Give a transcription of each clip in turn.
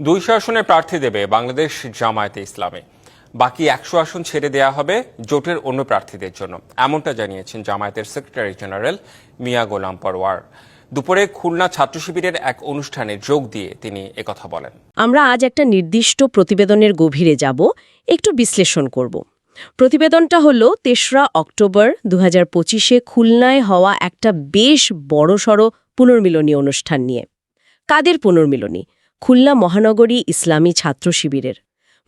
দুইশো আসনে প্রার্থী দেবে বাংলাদেশ জামায়াতে ইসলামে। বাকি একশো আসন ছেড়ে দেওয়া হবে জোটের অন্য প্রার্থীদের জন্য, এমনটা জানিয়েছেন জামায়াতের সেক্রেটারি জেনারেল মিয়া গোলাম পরওয়ার দুপুরে খুলনা ছাত্র শিবিরের এক অনুষ্ঠানে যোগ দিয়ে তিনি একথা বলেন। আমরা আজ একটা নির্দিষ্ট প্রতিবেদনের গভীরে যাব, একটু বিশ্লেষণ করব। প্রতিবেদনটা হল, তেসরা অক্টোবর দু হাজার খুলনায় হওয়া একটা বেশ বড়সড় পুনর্মিলনী অনুষ্ঠান নিয়ে। কাদের পুনর্মিলনী? খুলনা মহানগরী ইসলামী ছাত্র শিবিরের।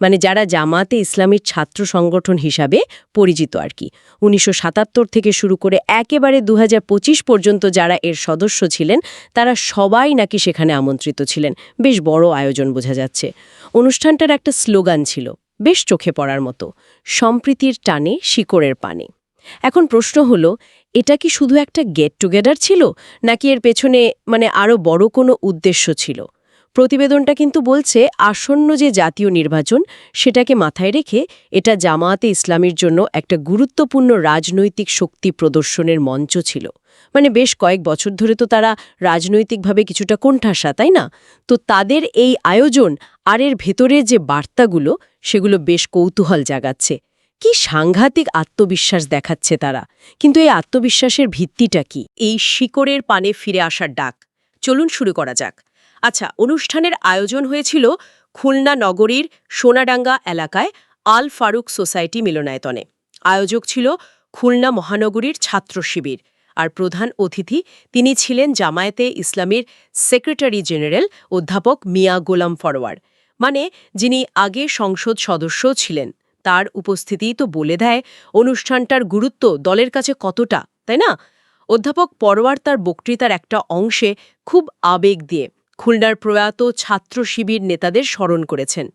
মানে যারা জামাতে ইসলামীর ছাত্র সংগঠন হিসাবে পরিচিত আর কি। উনিশশো সাতাত্তর থেকে শুরু করে একেবারে দু হাজার পঁচিশ পর্যন্ত যারা এর সদস্য ছিলেন, তারা সবাই নাকি সেখানে আমন্ত্রিত ছিলেন। বেশ বড় আয়োজন বোঝা যাচ্ছে। অনুষ্ঠানটার একটা স্লোগান ছিল, বেশ চোখে পড়ার মতো, সম্প্রীতির টানে শিকড়ের পানে। এখন প্রশ্ন হলো, এটা কি শুধু একটা গেট টুগেদার ছিল, নাকি এর পেছনে মানে আরও বড় কোনো উদ্দেশ্য ছিল? প্রতিবেদনটা কিন্তু বলছে, আসন্ন যে জাতীয় নির্বাচন, সেটাকে মাথায় রেখে এটা জামায়াতে ইসলামের জন্য একটা গুরুত্বপূর্ণ রাজনৈতিক শক্তি প্রদর্শনের মঞ্চ ছিল। মানে বেশ কয়েক বছর ধরে তো তারা রাজনৈতিকভাবে কিছুটা কোণঠাসা, তাই না? তো তাদের এই আয়োজন আর এর ভেতরের যে বার্তাগুলো, সেগুলো বেশ কৌতূহল জাগাচ্ছে। কি সাংঘাতিক আত্মবিশ্বাস দেখাচ্ছে তারা। কিন্তু এই আত্মবিশ্বাসের ভিত্তিটা কি? এই শিকড়ের পানে ফিরে আসার ডাক। চলুন শুরু করা যাক। আচ্ছা অনুষ্ঠানের আয়োজন হয়েছিল খুলনা নগরীর সোনাডাঙ্গা এলাকায় আল ফারুক সোসাইটি মিলনায়তনে। আয়োজক ছিল খুলনা মহানগরীর ছাত্র শিবির। আর প্রধান অতিথি তিনি ছিলেন জামায়াতে ইসলামীর সেক্রেটারি জেনারেল অধ্যাপক মিয়া গোলাম ফরওয়ার মানে যিনি আগে সংসদ সদস্য ছিলেন। তার উপস্থিতিই তো বলে দেয় অনুষ্ঠানটার গুরুত্ব দলের কাছে কতটা, তাই না? অধ্যাপক পরোয়ার তার বক্তৃতার একটা অংশে খুব আবেগ দিয়ে খুলনার প্রয়াত ছাত্র শিবির নেতাদের স্মরণ করেছেন।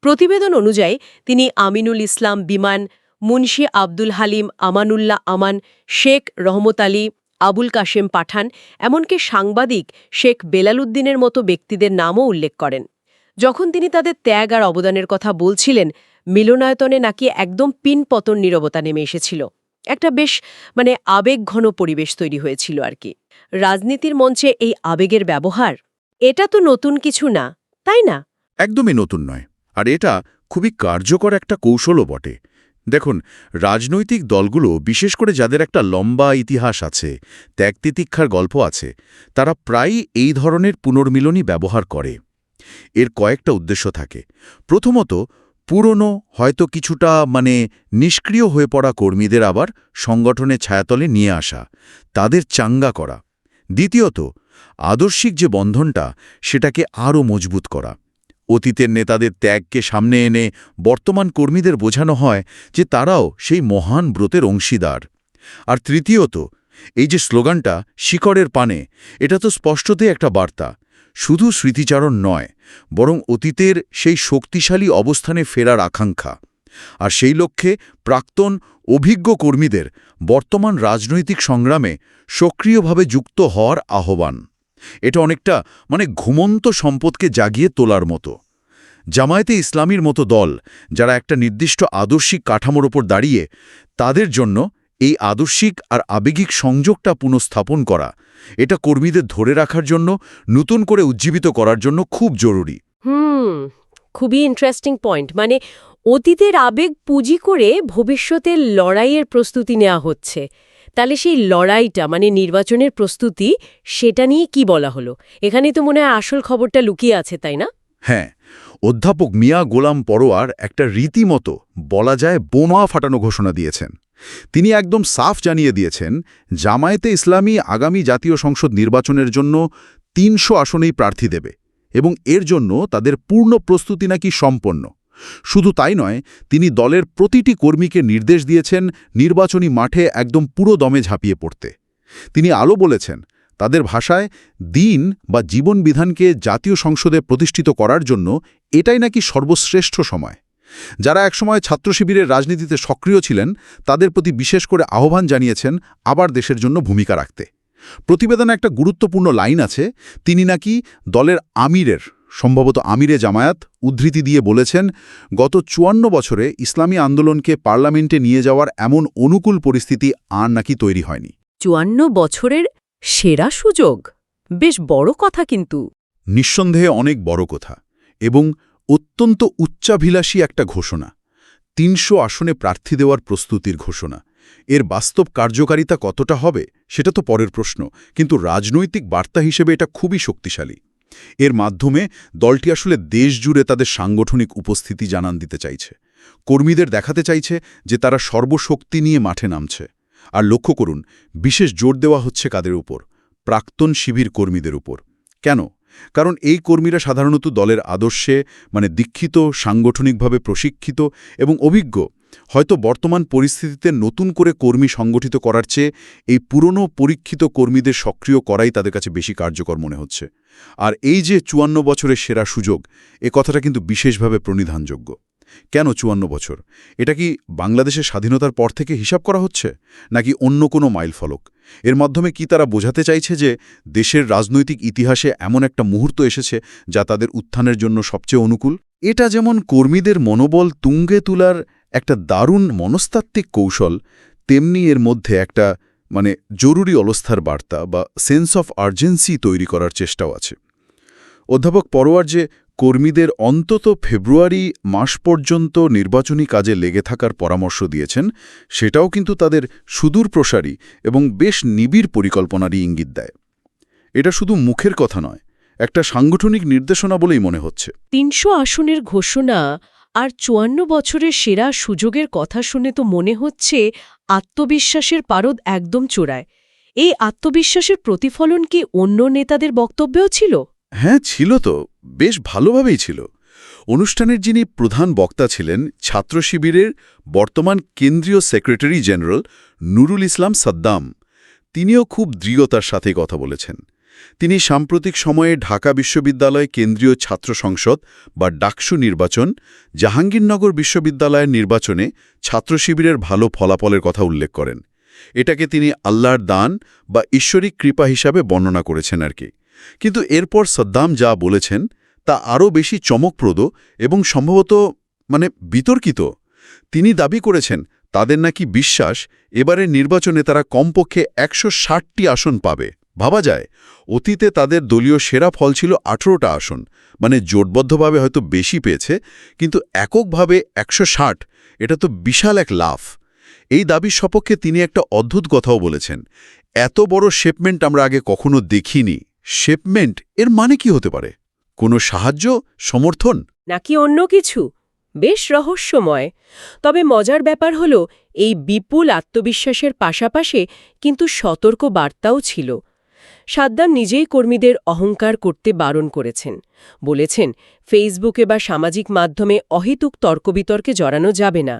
প্রতিবেদন অনুযায়ী, তিনি আমিনুল ইসলাম বিমান, মুন্সি আব্দুল হালিম, আমানুল্লাহ আমান, শেখ রহমত আলী, আবুল কাশেম পাঠান, এমনকি সাংবাদিক শেখ বেলালুদ্দিনের মতো ব্যক্তিদের নামও উল্লেখ করেন। যখন তিনি তাদের ত্যাগ আর অবদানের কথা বলছিলেন, মিলনায়তনে নাকি একদম পিনপতন নীরবতা নেমে এসেছিল। একটা বেশ মানে আবেগঘন পরিবেশ তৈরি হয়েছিল আর কি। রাজনীতির মঞ্চে এই আবেগের ব্যবহার এটা তো নতুন কিছু না, তাই না? একদমই নতুন নয়, আর এটা খুবই কার্যকর একটা কৌশলও বটে। দেখুন, রাজনৈতিক দলগুলো, বিশেষ করে যাদের একটা লম্বা ইতিহাস আছে, ত্যাগতিতিক্ষার গল্প আছে, তারা প্রায়ই এই ধরনের পুনর্মিলনী ব্যবহার করে। এর কয়েকটা উদ্দেশ্য থাকে। প্রথমত, পুরনো, হয়তো কিছুটা মানে নিষ্ক্রিয় হয়ে পড়া কর্মীদের আবার সংগঠনের ছায়াতলে নিয়ে আসা, তাদের চাঙ্গা করা। দ্বিতীয়ত, আদর্শিক যে বন্ধনটা, সেটাকে আরও মজবুত করা। অতীতের নেতাদের ত্যাগকে সামনে এনে বর্তমান কর্মীদের বোঝানো হয় যে তারাও সেই মহান ব্রতের অংশীদার। আর তৃতীয়ত, এই যে স্লোগানটা শিকড়ের পানে, এটা তো স্পষ্টতে একটা বার্তা। শুধু স্মৃতিচারণ নয়, বরং অতীতের সেই শক্তিশালী অবস্থানে ফেরার আকাঙ্ক্ষা। আর সেই লক্ষ্যে প্রাক্তন, অভিজ্ঞ কর্মীদের বর্তমান রাজনৈতিক সংগ্রামে সক্রিয়ভাবে যুক্ত হওয়ার আহ্বান। এটা অনেকটা মানে ঘুমন্ত সম্পদকে জাগিয়ে তোলার মতো। জামায়াতে ইসলামীর মতো দল, যারা একটা নির্দিষ্ট আদর্শিক কাঠামোর ওপর দাঁড়িয়ে, তাদের জন্য এই আদর্শিক আর আবেগিক সংযোগটা পুনঃস্থাপন করা, এটা কর্মীদের ধরে রাখার জন্য, নতুন করে উজ্জীবিত করার জন্য খুব জরুরি। হুম, খুবই ইন্টারেস্টিং পয়েন্ট মানে অতীতের আবেগ পুঁজি করে ভবিষ্যতের লড়াইয়ের প্রস্তুতি নেওয়া হচ্ছে। তাহলে সেই লড়াইটা মানে নির্বাচনের প্রস্তুতি, সেটা নিয়ে কি বলা হলো? এখানে তো মনে হয় আসল খবরটা লুকিয়ে আছে, তাই না? হ্যাঁ অধ্যাপক মিয়া গোলাম পরোয়ার একটা রীতিমতো, বলা যায় বোমা ফাটানো ঘোষণা দিয়েছেন। তিনি একদম সাফ জানিয়ে দিয়েছেন, জামায়াতে ইসলামী আগামী জাতীয় সংসদ নির্বাচনের জন্য তিনশো আসনেই প্রার্থী দেবে এবং এর জন্য তাদের পূর্ণ প্রস্তুতি নাকি সম্পন্ন। শুধু তাই নয়, তিনি দলের প্রতিটি কর্মীকে নির্দেশ দিয়েছেন নির্বাচনী মাঠে একদম পুরো দমে ঝাঁপিয়ে পড়তে। তিনি আলো বলেছেন, তাদের ভাষায় দিন বা জীবন বিধানকে জাতীয় সংসদে প্রতিষ্ঠিত করার জন্য এটাই নাকি সর্বশ্রেষ্ঠ সময়। যারা একসময় ছাত্র শিবিরের রাজনীতিতে সক্রিয় ছিলেন, তাদের প্রতি বিশেষ করে আহ্বান জানিয়েছেন আবার দেশের জন্য ভূমিকা রাখতে। প্রতিবেদনে একটা গুরুত্বপূর্ণ লাইন আছে, তিনি নাকি দলের আমিরের সম্ভবত আমিরে জামায়াত উদ্ধৃতি দিয়ে বলেছেন গত চুয়ান্ন বছরে ইসলামী আন্দোলনকে পার্লামেন্টে নিয়ে যাওয়ার এমন অনুকূল পরিস্থিতি আর নাকি তৈরি হয়নি। চুয়ান্ন বছরের সেরা সুযোগ। বেশ বড় কথা কিন্তু। নিঃসন্দেহে অনেক বড় কথা এবং অত্যন্ত উচ্চাভিলাষী একটা ঘোষণা। তিনশো আসনে প্রার্থী দেওয়ার প্রস্তুতির ঘোষণা। এর বাস্তব কার্যকারিতা কতটা হবে সেটা তো পরের প্রশ্ন কিন্তু রাজনৈতিক বার্তা হিসেবে এটা খুবই শক্তিশালী। এর মাধ্যমে দলটি আসলে দেশ জুড়ে তাদের সাংগঠনিক উপস্থিতি জানান দিতে চাইছে। কর্মীদের দেখাতে চাইছে যে তারা সর্বশক্তি নিয়ে মাঠে নামছে। আর লক্ষ্য করুন, বিশেষ জোর দেওয়া হচ্ছে কাদের উপর? প্রাক্তন শিবির কর্মীদের উপর। কেন? কারণ এই কর্মীরা সাধারণত দলের আদর্শে মানে দীক্ষিত, সাংগঠনিকভাবে প্রশিক্ষিত এবং অভিজ্ঞ হয়তো বর্তমান পরিস্থিতিতে নতুন করে কর্মী সংগঠিত করার চেয়ে এই পুরনো পরীক্ষিত কর্মীদের সক্রিয় করাই তাদের কাছে বেশি কার্যকর মনে হচ্ছে। আর এই যে চুয়ান্ন বছরের সেরা সুযোগ, এ কথাটা কিন্তু বিশেষভাবে প্রণিধানযোগ্য। কেন চুয়ান্ন বছর? এটা কি বাংলাদেশের স্বাধীনতার পর থেকে হিসাব করা হচ্ছে? নাকি অন্য কোনো মাইলফলক এর মাধ্যমে কি তারা বোঝাতে চাইছে যে দেশের রাজনৈতিক ইতিহাসে এমন একটা মুহূর্ত এসেছে যা তাদের উত্থানের জন্য সবচেয়ে অনুকূল? এটা যেমন কর্মীদের মনোবল তুঙ্গে তোলার একটা দারুণ মনস্তাত্ত্বিক কৌশল, তেমনি এর মধ্যে একটা মানে জরুরি অবস্থার বার্তা বা সেন্স অফ আর্জেন্সি তৈরি করার চেষ্টাও আছে। অধ্যাপক পরোয়ার যে কর্মীদের অন্তত ফেব্রুয়ারি মাস পর্যন্ত নির্বাচনী কাজে লেগে থাকার পরামর্শ দিয়েছেন, সেটাও কিন্তু তাদের সুদূর প্রসারী এবং বেশ নিবিড় পরিকল্পনারই ইঙ্গিত দেয়। এটা শুধু মুখের কথা নয়, একটা সাংগঠনিক নির্দেশনা বলেই মনে হচ্ছে। তিনশো আসনের ঘোষণা আর চুয়ান্ন বছরের সেরা সুযোগের কথা শুনে তো মনে হচ্ছে আত্মবিশ্বাসের পারদ একদম চূড়ায়। এই আত্মবিশ্বাসের প্রতিফলন কি অন্য নেতাদের বক্তব্যেও ছিল? হ্যাঁ ছিল তো। বেশ ভালোভাবেই ছিল। অনুষ্ঠানের যিনি প্রধান বক্তা ছিলেন ছাত্র শিবিরের বর্তমান কেন্দ্রীয় সেক্রেটারি জেনারেল নুরুল ইসলাম সাদ্দাম। তিনিও খুব দৃঢ়তার সাথে কথা বলেছেন। তিনি সাম্প্রতিক সময়ে ঢাকা বিশ্ববিদ্যালয় কেন্দ্রীয় ছাত্র সংসদ বা ডাকসু নির্বাচন, জাহাঙ্গীরনগর বিশ্ববিদ্যালয়ের নির্বাচনে ছাত্র শিবিরের ভালো ফলাফলের কথা উল্লেখ করেন। এটাকে তিনি আল্লাহর দান বা ঈশ্বরিক কৃপা হিসাবে বর্ণনা করেছেন আর কি। কিন্তু এরপর সদ্দাম যা বলেছেন তা আরও বেশি চমকপ্রদ এবং সম্ভবত মানে বিতর্কিত। তিনি দাবি করেছেন, তাদের নাকি বিশ্বাস, এবারের নির্বাচনে তারা কমপক্ষে একশো ষাটটি আসন পাবে। ভাবা যায়, অতীতে তাদের দলীয় সেরা ফল ছিল আঠেরোটা আসন মানে জোটবদ্ধভাবে হয়তো বেশি পেয়েছে, কিন্তু এককভাবে একশো ষাট, এটা তো বিশাল এক লাভ এই দাবির সপক্ষে তিনি একটা অদ্ভুত কথাও বলেছেন, এত বড় শেপমেন্ট আমরা আগে কখনো দেখিনি। শেপমেন্ট এর মানে কি হতে পারে? কোনো সাহায্য? সমর্থন? নাকি অন্য কিছু? বেশ রহস্যময়। তবে মজার ব্যাপার হল, এই বিপুল আত্মবিশ্বাসের পাশাপাশি কিন্তু সতর্ক বার্তাও ছিল। সাদ্দাম নিজেই কর্মীদের অহংকার করতে বারণ করেছেন। বলেছেন, ফেসবুকে বা সামাজিক মাধ্যমে অহেতুক তর্কবিতর্কে জড়ানো যাবে না।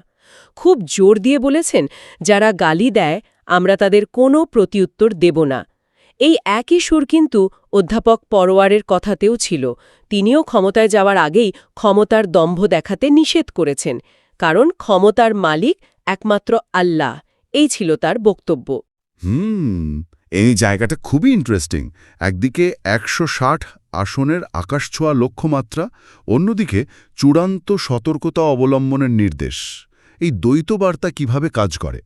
খুব জোর দিয়ে বলেছেন, যারা গালি দেয়, আমরা তাদের কোনো প্রতিউত্তর দেব না। এই একই সুর কিন্তু অধ্যাপক পরোয়ারের কথাতেও ছিল। তিনিও ক্ষমতায় যাওয়ার আগেই ক্ষমতার দম্ভ দেখাতে নিষেধ করেছেন, কারণ ক্ষমতার মালিক একমাত্র আল্লাহ। এই ছিল তার বক্তব্য। হুম এই জায়গাটা খুবই ইন্টারেস্টিং একদিকে একশো ষাট আসনের আকাশছোঁয়া লক্ষ্যমাত্রা, অন্যদিকে চূড়ান্ত সতর্কতা অবলম্বনের নির্দেশ। এই দ্বৈত বার্তা কীভাবে কাজ করে?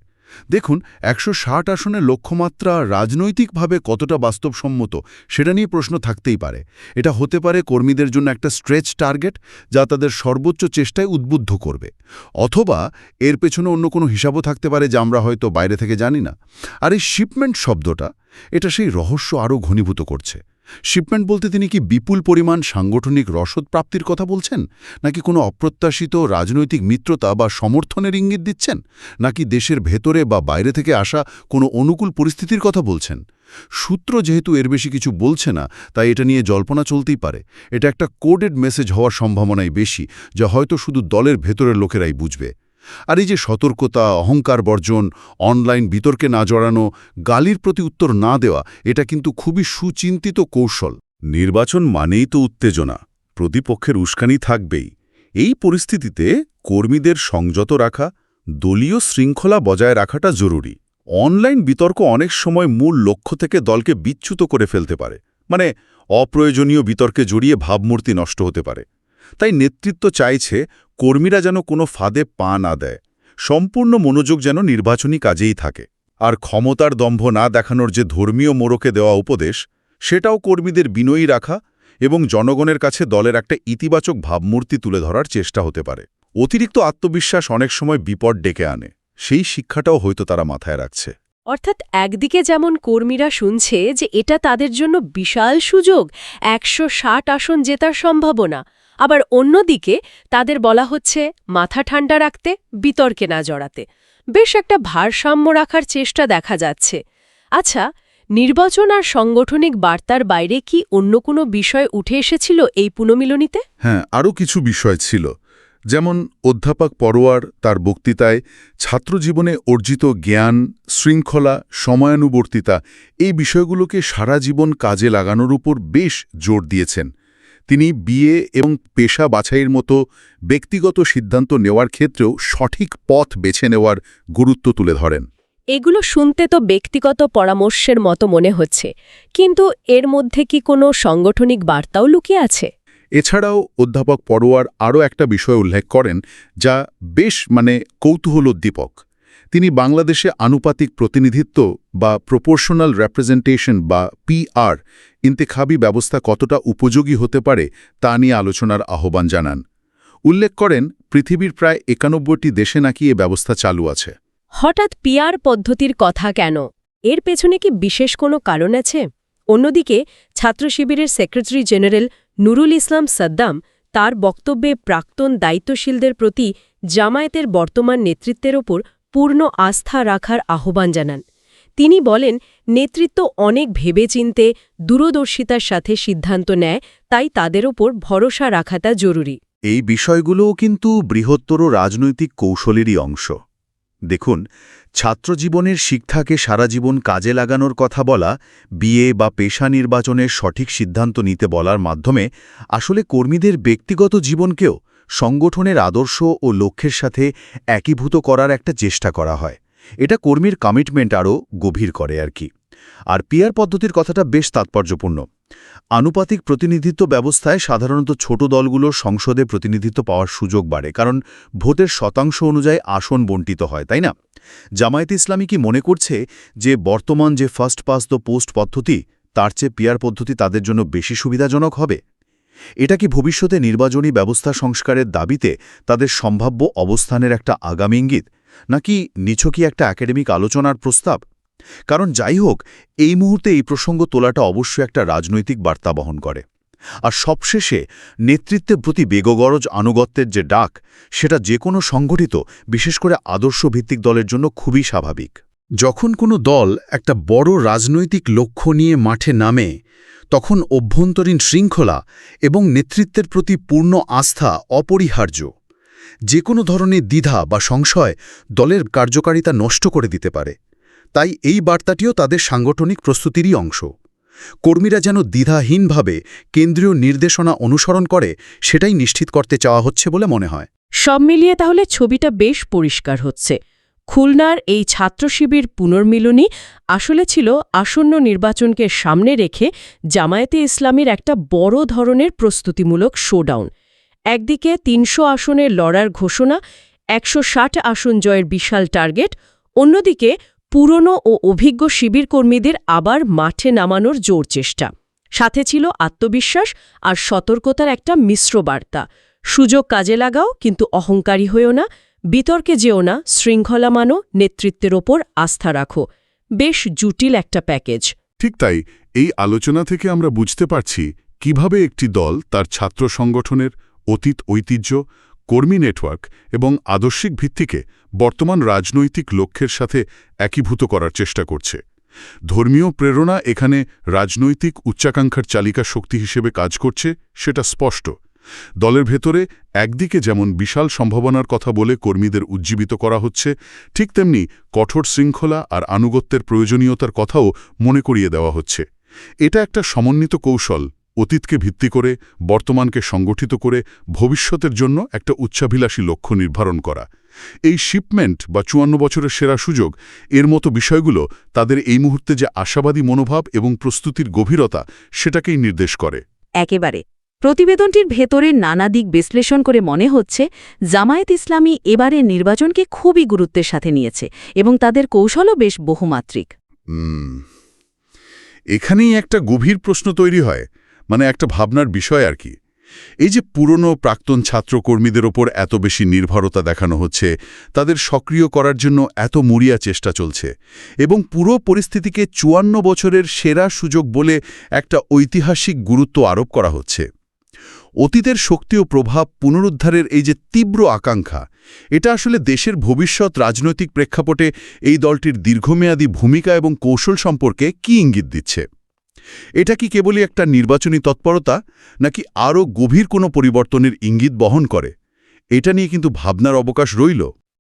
দেখুন, একশো ষাট আসনের লক্ষ্যমাত্রা রাজনৈতিকভাবে কতটা বাস্তবসম্মত সেটা নিয়ে প্রশ্ন থাকতেই পারে। এটা হতে পারে কর্মীদের জন্য একটা স্ট্রেচ টার্গেট যা তাদের সর্বোচ্চ চেষ্টায় উদ্বুদ্ধ করবে। অথবা এর পেছনে অন্য কোনো হিসাবও থাকতে পারে যা আমরা হয়তো বাইরে থেকে জানি না। আর এই শিপমেন্ট শব্দটা, এটা সেই রহস্য আরও ঘনীভূত করছে। শিপমেন্ট বলতে তিনি কি বিপুল পরিমাণ সাংগঠনিক রসদ প্রাপ্তির কথা বলছেন? নাকি কোনো অপ্রত্যাশিত রাজনৈতিক মিত্রতা বা সমর্থনের ইঙ্গিত দিচ্ছেন? নাকি দেশের ভেতরে বা বাইরে থেকে আসা কোনো অনুকূল পরিস্থিতির কথা বলছেন? সূত্র যেহেতু এর বেশি কিছু বলছে না, তাই এটা নিয়ে জল্পনা চলতেই পারে। এটা একটা কোডেড মেসেজ হওয়ার সম্ভাবনাই বেশি, যা হয়তো শুধু দলের ভেতরের লোকেরাই বুঝবে। আর এই যে সতর্কতা, অহংকার বর্জন, অনলাইন বিতর্কে না জড়ানো, গালির প্রতি উত্তর না দেওয়া, এটা কিন্তু খুবই সুচিন্তিত কৌশল। নির্বাচন মানেই তো উত্তেজনা, প্রতিপক্ষের উস্কানি থাকবেই। এই পরিস্থিতিতে কর্মীদের সংযত রাখা, দলীয় শৃঙ্খলা বজায় রাখাটা জরুরি। অনলাইন বিতর্ক অনেক সময় মূল লক্ষ্য থেকে দলকে বিচ্যুত করে ফেলতে পারে। মানে অপ্রয়োজনীয় বিতর্কে জড়িয়ে ভাবমূর্তি নষ্ট হতে পারে। তাই নেতৃত্ব চাইছে কর্মীরা যেন কোনো ফাঁদে পা না দেয়, সম্পূর্ণ মনোযোগ যেন নির্বাচনী কাজেই থাকে। আর ক্ষমতার দম্ভ না দেখানোর যে ধর্মীয় মোড়কে দেওয়া উপদেশ, সেটাও কর্মীদের বিনয়ী রাখা এবং জনগণের কাছে দলের একটা ইতিবাচক ভাবমূর্তি তুলে ধরার চেষ্টা হতে পারে। অতিরিক্ত আত্মবিশ্বাস অনেক সময় বিপদ ডেকে আনে, সেই শিক্ষাটাও হয়তো তারা মাথায় রাখছে। অর্থাৎ একদিকে যেমন কর্মীরা শুনছে যে এটা তাদের জন্য বিশাল সুযোগ, একশো ষাট আসন জেতার সম্ভাবনা আবার অন্যদিকে তাদের বলা হচ্ছে, মাথা ঠান্ডা রাখতে, বিতর্কে না জড়াতে। বেশ একটা ভারসাম্য রাখার চেষ্টা দেখা যাচ্ছে। আচ্ছা নির্বাচন আর সাংগঠনিক বার্তার বাইরে কি অন্য কোনো বিষয় উঠে এসেছিল এই পুনমিলনীতে? হ্যাঁ আরও কিছু বিষয় ছিল। যেমন, অধ্যাপক পরোয়ার তার বক্তৃতায় ছাত্রজীবনে অর্জিত জ্ঞান, শৃঙ্খলা, সময়ানুবর্তিতা এই বিষয়গুলোকে সারা জীবন কাজে লাগানোর উপর বেশ জোর দিয়েছেন। তিনি বিয়ে এবং পেশা বাছাইয়ের মতো ব্যক্তিগত সিদ্ধান্ত নেওয়ার ক্ষেত্রেও সঠিক পথ বেছে নেওয়ার গুরুত্ব তুলে ধরেন। এগুলো শুনতে তো ব্যক্তিগত পরামর্শের মতো মনে হচ্ছে কিন্তু এর মধ্যে কি কোনো সাংগঠনিক বার্তাও লুকিয়ে আছে? এছাড়াও অধ্যাপক পরোয়ার আরও একটা বিষয় উল্লেখ করেন যা বেশ মানে কৌতূহলোদ্দীপক। তিনি বাংলাদেশে আনুপাতিক প্রতিনিধিত্ব বা প্রপোর্শনাল রেপ্রেজেন্টেশন বা পিআর ইন্তেখাবি ব্যবস্থা কতটা উপযোগী হতে পারে তা নিয়ে আলোচনার আহ্বান জানান। উল্লেখ করেন, পৃথিবীর প্রায় একানব্বইটি দেশে নাকি এ ব্যবস্থা চালু আছে। হঠাৎ পিআর পদ্ধতির কথা কেন? এর পেছনে কি বিশেষ কোনো কারণ আছে? অন্যদিকে, ছাত্র শিবিরের সেক্রেটারি জেনারেল নুরুল ইসলাম সাদ্দাম তার বক্তব্যে প্রাক্তন দায়িত্বশীলদের প্রতি জামায়াতের বর্তমান নেতৃত্বের ওপর পূর্ণ আস্থা রাখার আহ্বান জানান। তিনি বলেন, নেতৃত্ব অনেক ভেবেচিন্তে দূরদর্শিতার সাথে সিদ্ধান্ত নেয়, তাই তাদের ওপর ভরসা রাখাটা জরুরি। এই বিষয়গুলোও কিন্তু বৃহত্তর রাজনৈতিক কৌশলেরই অংশ। দেখুন, ছাত্রজীবনের শিক্ষাকে সারা জীবন কাজে লাগানোর কথা বলা, বিয়ে বা পেশা নির্বাচনের সঠিক সিদ্ধান্ত নিতে বলার মাধ্যমে আসলে কর্মীদের ব্যক্তিগত জীবনকেও সংগঠনের আদর্শ ও লক্ষ্যের সাথে একীভূত করার একটা চেষ্টা করা হয়। এটা কর্মীর কমিটমেন্ট আরও গভীর করে আর কি। আর পিয়ার পদ্ধতির কথাটা বেশ তাৎপর্যপূর্ণ। আনুপাতিক প্রতিনিধিত্ব ব্যবস্থায় সাধারণত ছোট দলগুলোর সংসদে প্রতিনিধিত্ব পাওয়ার সুযোগ বাড়ে, কারণ ভোটের শতাংশ অনুযায়ী আসন বণ্টিত হয়, তাই না? জামায়াত ইসলামী কি মনে করছে যে বর্তমান যে ফার্স্ট পাস দ্য পোস্ট পদ্ধতি, তার চেয়ে পিয়ার পদ্ধতি তাদের জন্য বেশি সুবিধাজনক হবে? এটা কি ভবিষ্যতে নির্বাচনী ব্যবস্থা সংস্কারের দাবিতে তাদের সম্ভাব্য অবস্থানের একটা আগামী ইঙ্গিত? নাকি নিছকই একটা একাডেমিক আলোচনার প্রস্তাব? কারণ যাই হোক, এই মুহূর্তে এই প্রসঙ্গ তোলাটা অবশ্যই একটা রাজনৈতিক বার্তা বহন করে। আর সবশেষে, নেতৃত্বের প্রতি বেগগরজ আনুগত্যের যে ডাক, সেটা যে কোনো সংগঠিত, বিশেষ করে আদর্শভিত্তিক দলের জন্য খুবই স্বাভাবিক। যখন কোনো দল একটা বড় রাজনৈতিক লক্ষ্য নিয়ে মাঠে নামে, তখন অভ্যন্তরীণ শৃঙ্খলা এবং নেতৃত্বের প্রতি পূর্ণ আস্থা অপরিহার্য। যে কোনো ধরনের দ্বিধা বা সংশয় দলের কার্যকারিতা নষ্ট করে দিতে পারে। তাই এই বার্তাটিও তাদের সাংগঠনিক প্রস্তুতিরই অংশ। কর্মীরা যেন দ্বিধাহীনভাবে কেন্দ্রীয় নির্দেশনা অনুসরণ করে, সেটাই নিশ্চিত করতে চাওয়া হচ্ছে বলে মনে হয়। সব মিলিয়ে তাহলে ছবিটা বেশ পরিষ্কার হচ্ছে। খুলনার এই ছাত্র শিবির পুনর্মিলনী আসলে ছিল আসন্ন নির্বাচনকে সামনে রেখে জামায়াতে ইসলামীর একটা বড় ধরনের প্রস্তুতিমূলক শোডাউন। একদিকে তিনশো আসনে লড়ার ঘোষণা, একশো ষাট আসন জয়ের বিশাল টার্গেট, অন্যদিকে পুরনো ও অভিজ্ঞ শিবির কর্মীদের আবার মাঠে নামানোর জোর চেষ্টা। সাথে ছিল আত্মবিশ্বাস আর সতর্কতার একটা মিশ্র বার্তা। সুযোগ কাজে লাগাও, কিন্তু অহংকারী হয়েও না। বিতর্কে যেও না, শৃঙ্খলা মানো, নেতৃত্বের ওপর আস্থা রাখো। বেশ জটিল একটা প্যাকেজ। ঠিক তাই, এই আলোচনা থেকে আমরা বুঝতে পারছি কীভাবে একটি দল তার ছাত্র সংগঠনের অতীত ঐতিহ্য, কর্মী নেটওয়ার্ক এবং আদর্শিক ভিত্তিকে বর্তমান রাজনৈতিক লক্ষ্যের সাথে একীভূত করার চেষ্টা করছে। ধর্মীয় প্রেরণা এখানে রাজনৈতিক উচ্চাকাঙ্ক্ষার চালিকা শক্তি হিসেবে কাজ করছে, সেটা স্পষ্ট। দলের ভেতরে একদিকে যেমন বিশাল সম্ভাবনার কথা বলে কর্মীদের উজ্জীবিত করা হচ্ছে, ঠিক তেমনি কঠোর শৃঙ্খলা আর আনুগত্যের প্রয়োজনীয়তার কথাও মনে করিয়ে দেওয়া হচ্ছে। এটা একটা সমন্বিত কৌশল, অতীতকে ভিত্তি করে, বর্তমানকে সংগঠিত করে, ভবিষ্যতের জন্য একটা উচ্চাভিলাষী লক্ষ্য নির্ধারণ করা। এই শিপমেন্ট বা চুয়ান্ন বছরের সেরা সুযোগ, এর মতো বিষয়গুলো তাদের এই মুহূর্তে যে আশাবাদী মনোভাব এবং প্রস্তুতির গভীরতা, সেটাকেই নির্দেশ করে। একেবারে। প্রতিবেদনটির ভেতরে নানা দিক বিশ্লেষণ করে মনে হচ্ছে, জামায়াত ইসলামী এবারের নির্বাচনকে খুবই গুরুত্বের সাথে নিয়েছে এবং তাদের কৌশলও বেশ বহুমাত্রিক। এখানেই একটা গভীর প্রশ্ন তৈরি হয় মানে একটা ভাবনার বিষয় আর কি। এই যে পুরনো প্রাক্তন ছাত্রকর্মীদের ওপর এত বেশি নির্ভরতা দেখানো হচ্ছে, তাদের সক্রিয় করার জন্য এত মরিয়া চেষ্টা চলছে এবং পুরো পরিস্থিতিকে চুয়ান্ন বছরের সেরা সুযোগ বলে একটা ঐতিহাসিক গুরুত্ব আরোপ করা হচ্ছে। অতীতের শক্তি ও প্রভাব পুনরুদ্ধারের এই যে তীব্র আকাঙ্ক্ষা, এটা আসলে দেশের ভবিষ্যৎ রাজনৈতিক প্রেক্ষাপটে এই দলটির দীর্ঘমেয়াদী ভূমিকা এবং কৌশল সম্পর্কে কি ইঙ্গিত দিচ্ছে? এটা কি কেবলই একটা নির্বাচনী তৎপরতা, নাকি আরও গভীর কোনো পরিবর্তনের ইঙ্গিত বহন করে? এটা নিয়ে কিন্তু ভাবনার অবকাশ রইল।